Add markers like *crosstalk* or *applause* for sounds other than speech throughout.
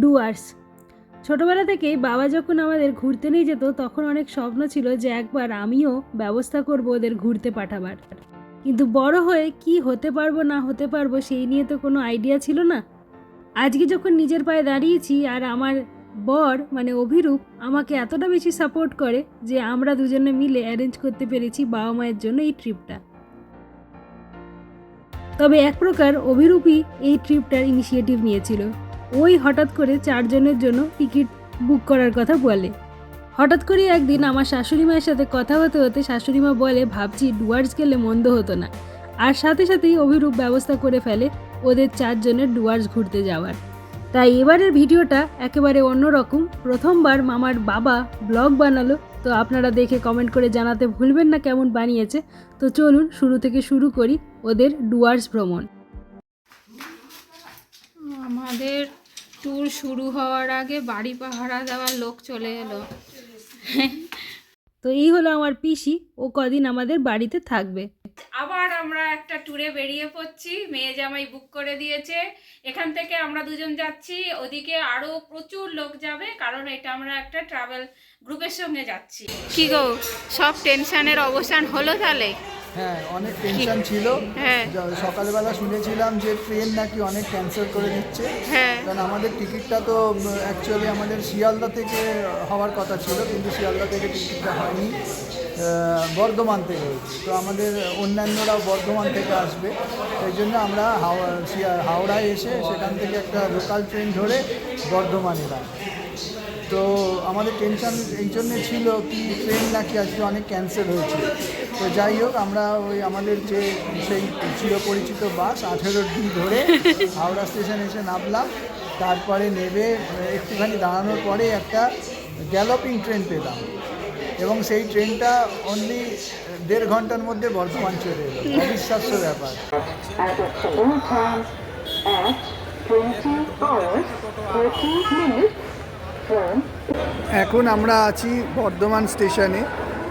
ডুয়ার্স। ছোটবেলা থেকেই বাবা যখন আমাদের ঘুরতে নিয়ে যেত, তখন অনেক স্বপ্ন ছিল যে একবার আমিও ব্যবস্থা করব ওদের ঘুরতে পাঠাবার। কিন্তু বড় হয়ে কি হতে পারব, না হতে পারব, সেই নিয়ে তো কোনো আইডিয়া ছিল না। আজকে যখন নিজের পায়ে দাঁড়িয়েছি আর আমার বর মানে অভিরূপ, আমাকে এতটা বেশি সাপোর্ট করে যে আমরা দুজনে মিলে অ্যারেঞ্জ করতে পেরেছি বাবা মায়ের জন্য এই ট্রিপটা তবে এক প্রকার অভিরূপই এই ট্রিপটার ইনিশিয়েটিভ নিয়েছিল। ওই হঠাৎ করে চারজনের জন্য টিকিট বুক করার কথা বলে। হঠাৎ করে একদিন আমার শাশুড়ি মায়ের সাথে কথা হতে হতে শাশুড়ি মা বলে, ভাবছি ডুয়ার্স গেলে মন্দ হতো না। আর সাথে সাথেই অভিরূপ ব্যবস্থা করে ফেলে ওদের চারজনের ডুয়ার্স ঘুরতে যাওয়ার। তাই এবারের ভিডিওটা একেবারে অন্যরকম। প্রথমবার মামার বাবা ব্লগ বানালো, তো আপনারা দেখে কমেন্ট করে জানাতে ভুলবেন না কেমন বানিয়েছে। তো চলুন শুরু থেকে শুরু করি ওদের ডুয়ার্স ভ্রমণ। আমাদের ট্যুর শুরু হওয়ার আগে বাড়ি পাহারা দেওয়ার লোক চলে এলো। তো এই হলো আমার পিসি, ও কদিন আমাদের বাড়িতে থাকবে। আবার আমরা একটা ট্যুরে বেরিয়ে পড়ছি মেয়ে জামাই বুক করে দিয়েছে। এখান থেকে আমরা দুজন যাচ্ছি ওদিকে আরও প্রচুর লোক যাবে কারণ এটা আমরা একটা ট্রাভেল গ্রুপের সঙ্গে যাচ্ছি। কি গো সব টেনশনের অবসান হলো তাহলে? হ্যাঁ অনেক টেনশন ছিল। হ্যাঁ। সকালবেলা শুনেছিলাম যে ট্রেন নাকি অনেক ক্যান্সেল করে দিচ্ছে হ্যাঁ। কারণ আমাদের টিকিটটা তো অ্যাকচুয়ালি আমাদের শিয়ালদা থেকে হওয়ার কথা ছিল কিন্তু শিয়ালদা থেকে টিকিটটা হয়নি। বর্ধমান থেকে তো আমাদের অন্যান্যরাও বর্ধমান থেকে আসবে। এই জন্য আমরা হাওড়া হাওড়ায় এসে সেখান থেকে একটা লোকাল ট্রেন ধরে বর্ধমান এলাম তো আমাদের টেনশন এই জন্যে ছিল কি ট্রেন নাকি আজকে অনেক ক্যান্সেল হয়েছে। তো যাই হোক আমরা ওই আমাদের যে সেই চিরপরিচিত বাস আঠেরো ডি ধরে *laughs* হাওড়া স্টেশন এসে নামলাম। তারপরে নেবে একটুখানি দাঁড়ানোর পরে একটা গ্যালোপিং ট্রেন পেলাম। এবং সেই ট্রেনটা অনলি দেড় ঘণ্টার মধ্যে বর্ধমান চলে এলো। অবিশ্বাস্য ব্যাপার। at the same time at 20 hours 30 minutes from এখন আমরা আছি বর্ধমান স্টেশনে,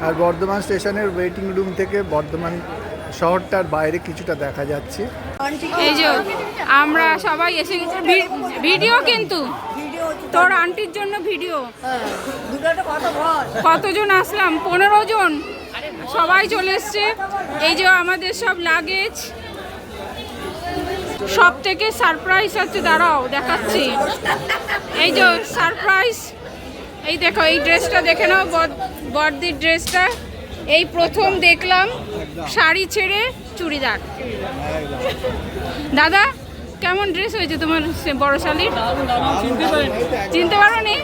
আর বর্ধমান স্টেশনের ওয়েটিং রুম থেকে বর্ধমান শহরটার বাইরে কিছুটা দেখা যাচ্ছে। এই যে আমরা সবাই এসে ভিডিও কিন্তু। তোর আন্টির জন্য ভিডিও। কতজন আসলাম? পনেরো জন। সবাই চলে এসছে। এই যে আমাদের সব লাগেজ সব থেকে সারপ্রাইজ হচ্ছে, দাঁড়াও, দেখাচ্ছি। এই যে সারপ্রাইজ এই দেখো, এই ড্রেসটা দেখে নাও, বর- বর্দির ড্রেসটা এই প্রথম দেখলাম শাড়ি ছেড়ে চুড়িদার। দাদা কেমন ড্রেস হয়েছে তোমার সে বড় শালির? চিনতে পারো নি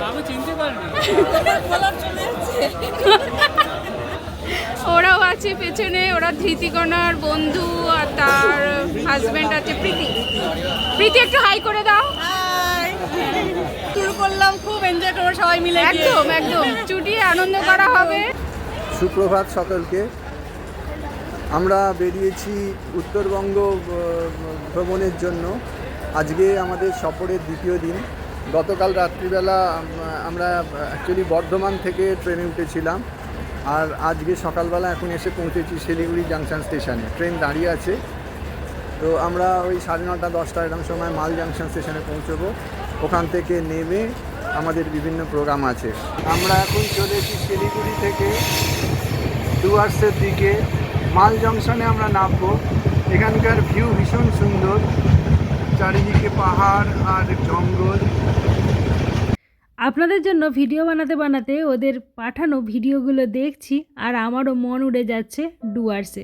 ওরাও আছে পেছনে ওরা ধৃতিকণার বন্ধু আর তার হাজব্যান্ড আছে প্রীতি। প্রীতি একটু হাই করে দাও। ট্যুর করলাম খুব এনজয় করব সবাই মিলে একদম একদম। চুটিয়ে আনন্দ করা হবে। সুপ্রভাত সকলকে। আমরা বেরিয়েছি উত্তরবঙ্গ ভ্রমণের জন্য। আজকে আমাদের সফরের দ্বিতীয় দিন। গতকাল রাত্রিবেলা আমরা অ্যাকচুয়ালি বর্ধমান থেকে ট্রেনে উঠেছিলাম। আর আজকে সকালবেলা এখন এসে পৌঁছেছি শিলিগুড়ি জাংশন স্টেশনে ট্রেন দাঁড়িয়ে আছে। তো আমরা ওই সাড়ে নটা, দশটা এরকম সময় মাল জাংশন স্টেশনে পৌঁছবো। ওখান থেকে নেমে আমাদের বিভিন্ন প্রোগ্রাম আছে। আমরা এখন চলেছি শিলিগুড়ি থেকে ডুয়ার্সের দিকে। মাল জংশনে আমরা নামবো। এখানকার ভিউ ভীষণ সুন্দর। চারিদিকে পাহাড় আর জঙ্গল। আপনাদের জন্য ভিডিও বানাতে বানাতে ওদের পাঠানো ভিডিওগুলো দেখছি আর আমারও মন উড়ে যাচ্ছে ডুয়ার্সে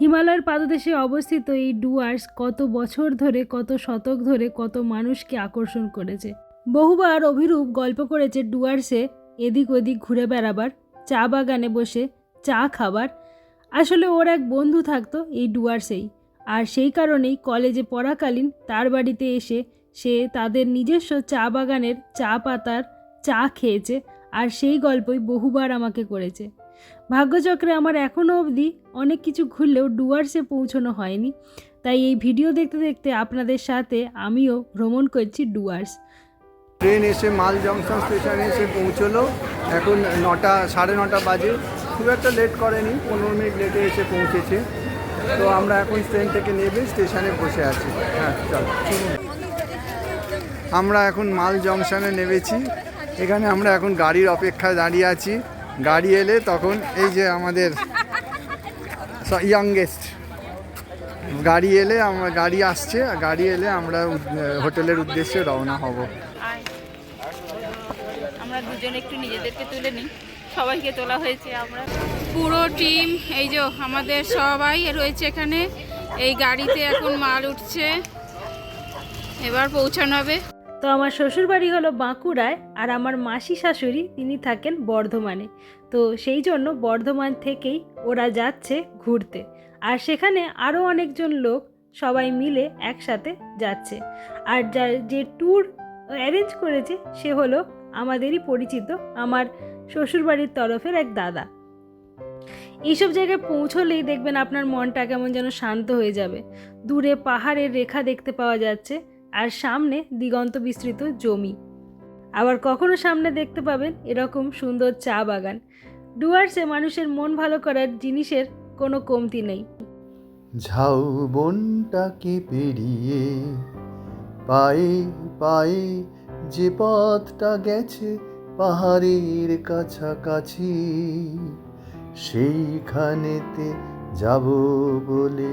হিমালয়ের পাদদেশে অবস্থিত এই ডুয়ার্স কত বছর ধরে, কত শতক ধরে, কত মানুষকে আকর্ষণ করেছে। বহুবার অভিরূপ গল্প করেছে ডুয়ার্সে এদিক ওদিক ঘুরে বেড়াবার, চা বাগানে বসে চা খাবার আসলে ওর এক বন্ধু থাকতো এই ডুয়ার্সেই। আর সেই কারণেই কলেজে পড়াকালীন তার বাড়িতে এসে সে তাদের নিজস্ব চা বাগানের চা পাতার চা খেয়েছে আর সেই গল্পই বহুবার আমাকে করেছে। ভাগ্যচক্রে আমার এখনও অবধি অনেক কিছু ঘুরলেও ডুয়ার্সে পৌঁছানো হয়নি। তাই এই ভিডিও দেখতে দেখতে আপনাদের সাথে আমিও ভ্রমণ করছি ডুয়ার্স। ট্রেন এসে মাল জংশন স্টেশনে এসে পৌঁছলো। এখন নটা, সাড়ে নটা বাজে। খুব একটা লেট করেনি, পনেরো মিনিট লেটে এসে পৌঁছেছে। তো আমরা এখন ট্রেন থেকে নেবে স্টেশনে বসে আছি। হ্যাঁ চল। আমরা এখন মাল জংশনে নেমেছি। এখানে আমরা এখন গাড়ির অপেক্ষায় দাঁড়িয়ে আছি। গাড়ি এলে তখন এই যে আমাদের ইয়াংগেস্ট গাড়ি এলে আমরা, গাড়ি আসছে গাড়ি এলে আমরা হোটেলের উদ্দেশ্যে রওনা হব। আমরা দুজন একটু নিজেদেরকে তুলে নিই। সবাইকে তোলা হয়েছে আমরা। পুরো টিম এই যে আমাদের সবাই রয়েছে এখানে। এই গাড়িতে এখন মাল উঠছে। এবার পৌঁছানো হবে। তো আমার শ্বশুরবাড়ি হলো বাঁকুড়ায়, আর আমার মাসি শাশুড়ি তিনি থাকেন বর্ধমানে। তো সেই জন্য বর্ধমান থেকেই ওরা যাচ্ছে ঘুরতে। আর সেখানে আরও অনেকজন লোক সবাই মিলে একসাথে যাচ্ছে। আর যা, যে ট্যুর অ্যারেঞ্জ করেছে সে হলো আমাদেরই পরিচিত। আমার শ্বশুরবাড়ির তরফের এক দাদা। এইসব জায়গায় পৌঁছলেই দেখবেন আপনার মনটা কেমন যেন শান্ত হয়ে যাবে। দূরে পাহাড়ের রেখা দেখতে পাওয়া যাচ্ছে আর সামনে দিগন্ত বিস্তৃত জমি। আবার কখনো সামনে দেখতে পাবেন এরকম সুন্দর চা বাগান। ডুয়ার্সে মানুষের মন ভালো করার জিনিসের কোনো কমতি নেই। ঝাউ বনটাকে পেরিয়ে পায়ে পায়ে যে পথটা গেছে পাহাড়ের কাছাকাছি। সেইখানেতে যাব বলে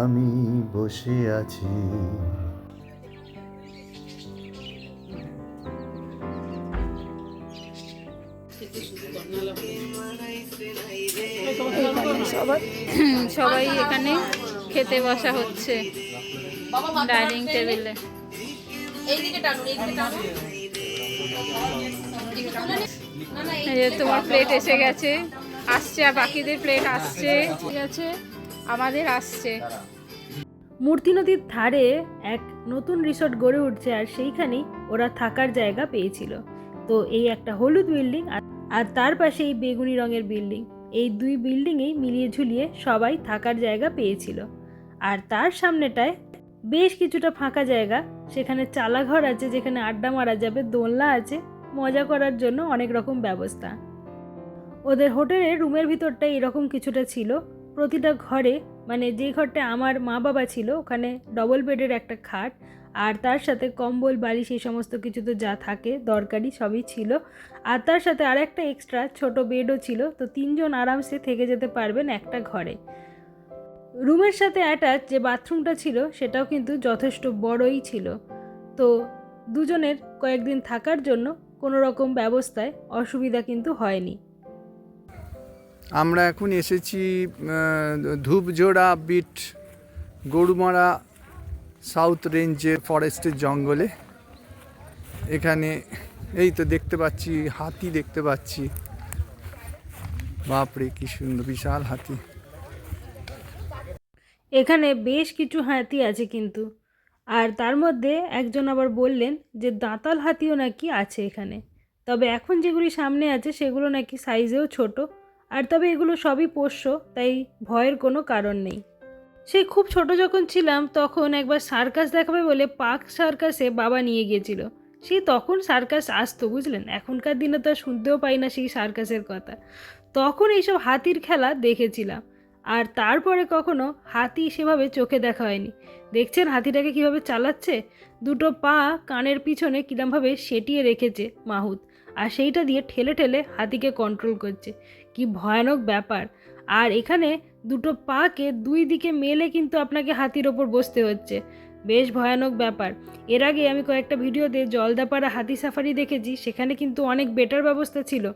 আমি বসে আছি। সবাই সবাই এখানে খেতে বসা হচ্ছে ডাইনিং টেবিলে। এই যে তোমার প্লেট এসে গেছে। আসছে আর বাকিদের প্লেট আসছে। ঠিক আছে? আমাদের আসছে। মূর্তি নদীর ধারে এক নতুন রিসর্ট গড়ে উঠছে আর সেইখানেই ওরা থাকার জায়গা পেয়েছিল। তো এই একটা হলুদ বিল্ডিং আর তার পাশে এই বেগুনি রঙের বিল্ডিং এই দুই বিল্ডিংয়েই মিলিয়ে ঝুলিয়ে সবাই থাকার জায়গা পেয়েছিল। আর তার সামনেটায় বেশ কিছুটা ফাঁকা জায়গা। সেখানে চালাঘর আছে, যেখানে আড্ডা মারা যাবে, দোলনা আছে। মজা করার জন্য অনেক রকম ব্যবস্থা। ওদের হোটেলে রুমের ভিতরটা এরকম কিছুটা ছিল। প্রতিটা ঘরে মানে যে ঘরটা আমার মা বাবা ছিল, ওখানে ডবল বেডের একটা খাট, আর তার সাথে কম্বল বাড়ি সেই সমস্ত কিছু তো যা থাকে, দরকারি সবই ছিল। আর তার সাথে আর একটা এক্সট্রা ছোট বেডও ছিল, তো তিনজন আরামসে থেকে যেতে পারবেন একটা ঘরে। রুমের সাথে অ্যাটাচ যে বাথরুমটা ছিল, সেটাও কিন্তু যথেষ্ট বড়ই ছিল। তো দুজনের কয়েকদিন থাকার জন্য কোনো রকম ব্যবস্থায় অসুবিধা কিন্তু হয়নি। আমরা এখন এসেছি ধূপজোড়া বিট গরুমারা সাউথ রেঞ্জের ফরেস্টের জঙ্গলে। এখানে এই তো দেখতে পাচ্ছি হাতি দেখতে পাচ্ছি। বাপরে কি সুন্দর বিশাল হাতি। এখানে বেশ কিছু হাতি আছে কিন্তু। আর তার মধ্যে একজন আবার বললেন যে দাঁতাল হাতিও নাকি আছে এখানে। তবে এখন যেগুলি সামনে আছে সেগুলো নাকি সাইজেও ছোট। আর তবে এগুলো সবই পোষ্য, তাই ভয়ের কোনো কারণ নেই। সেই খুব ছোট যখন ছিলাম, তখন একবার সার্কাস দেখাবে বলে পার্ক সার্কাসে বাবা নিয়ে গিয়েছিল। সেই তখন সার্কাস আসতো, বুঝলেন? এখনকার দিনে তো শুনতেও পাই না সেই সার্কাসের কথা। তখন এইসব হাতির খেলা দেখেছিলাম। আর তারপরে কখনো হাতি সেভাবে চোখে দেখা হয়নি। দেখছেন হাতিটাকে কীভাবে চালাচ্ছে? দুটো পা কানের পিছনে কিরমভাবে সেটিয়ে রেখেছে মাহুত। আর সেইটা দিয়ে ঠেলে ঠেলে হাতিকে কন্ট্রোল করছে। কি ভয়ানক ব্যাপার। আর এখানে দুটো পাকে দুই দিকে মেলে কিন্তু আপনাকে হাতির ওপর বসতে হচ্ছে। বেশ ভয়ানক ব্যাপার। এর আগে আমি কয়েকটা ভিডিওতে জলদাপাড়া হাতি সাফারি দেখেছি, সেখানে কিন্তু অনেক বেটার ব্যবস্থা ছিল।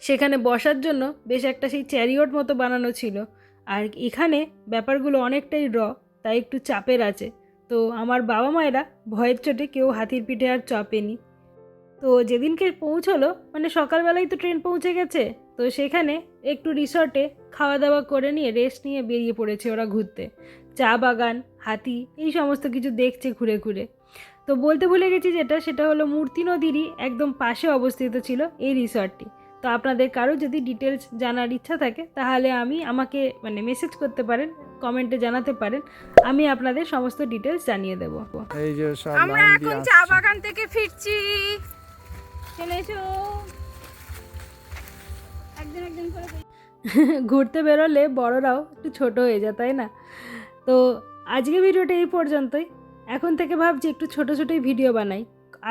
সেখানে বসার জন্য বেশ একটা সেই চ্যারিয়ট মতো বানানো ছিল। আর এখানে ব্যাপারগুলো অনেকটাই র তাই একটু চাপের আছে। তো আমার বাবা মায়েরা ভয়ের চোটে কেউ হাতির পিঠে আর চাপেনি তো যেদিনকে পৌঁছলো মানে সকালবেলায় তো ট্রেন পৌঁছে গেছে, তো সেখানে একটু রিসর্টে খাওয়া দাওয়া করে নিয়ে রেস্ট নিয়ে বেরিয়ে পড়েছে ওরা ঘুরতে। চা বাগান, হাতি, এই সমস্ত কিছু দেখছে ঘুরে ঘুরে। তো বলতে ভুলে গেছি যেটা, সেটা হলো মূর্তি নদীরই একদম পাশে অবস্থিত ছিল এই রিসর্টটি তো আপনাদের কারও যদি ডিটেলস জানার ইচ্ছা থাকে তাহলে আমি আমাকে মানে মেসেজ করতে পারেন কমেন্টে জানাতে পারেন আমি আপনাদের সমস্ত ডিটেলস জানিয়ে দেবো। এই যে আমরা এখন চা বাগান থেকে ফিরছি। চলে এসো একদিন একদিন করে *laughs* ঘুরতে বেরোলে বড়রাও একটু ছোট হয়ে যায় তাই না? তো আজকে ভিডিওটা এই পর্যন্তই। এখন থেকে ভাবছি একটু ছোট ছোটোই ভিডিও বানাই।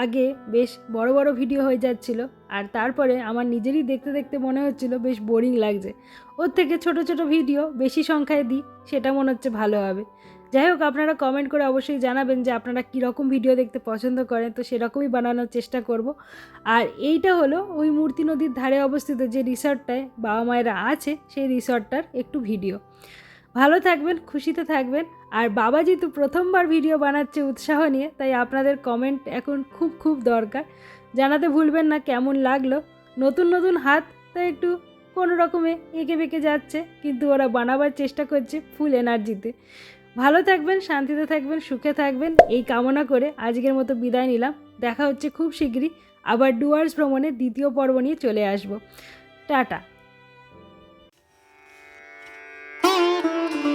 আগে বেশ বড় বড় ভিডিও হয়ে যাচ্ছিল, আর তারপরে আমার নিজেরই দেখতে দেখতে মনে হচ্ছিল বেশ বোরিং লাগছে। ওর থেকে ছোট ছোট ভিডিও বেশি সংখ্যায় দিই, সেটা মনে হচ্ছে ভালো হবে। যাই হোক, আপনারা কমেন্ট করে অবশ্যই জানাবেন যে আপনারা কীরকম ভিডিও দেখতে পছন্দ করেন, তো সেরকমই বানানোর চেষ্টা করব। আর এইটা হলো ওই মূর্তি নদীর ধারে অবস্থিত যে রিসর্টটায় বাবা মায়েরা আছে, সেই রিসর্টটার একটু ভিডিও ভালো থাকবেন, খুশিতে থাকবেন। আর বাবা যেহেতু প্রথমবার ভিডিও বানাচ্ছে উৎসাহ নিয়ে, তাই আপনাদের কমেন্ট এখন খুব খুব দরকার। জানাতে ভুলবেন না কেমন লাগল। নতুন নতুন হাত, তাই একটু কোনো রকমে এঁকে বেঁকে যাচ্ছে, কিন্তু ওরা বানাবার চেষ্টা করছে ফুল এনার্জিতে ভালো থাকবেন, শান্তিতে থাকবেন, সুখে থাকবেন, এই কামনা করে আজকের মতো বিদায় নিলাম। দেখা হচ্ছে খুব শীঘ্রই, আবার ডুয়ার্স ভ্রমণের দ্বিতীয় পর্ব নিয়ে চলে আসব। টাটা। Thank you.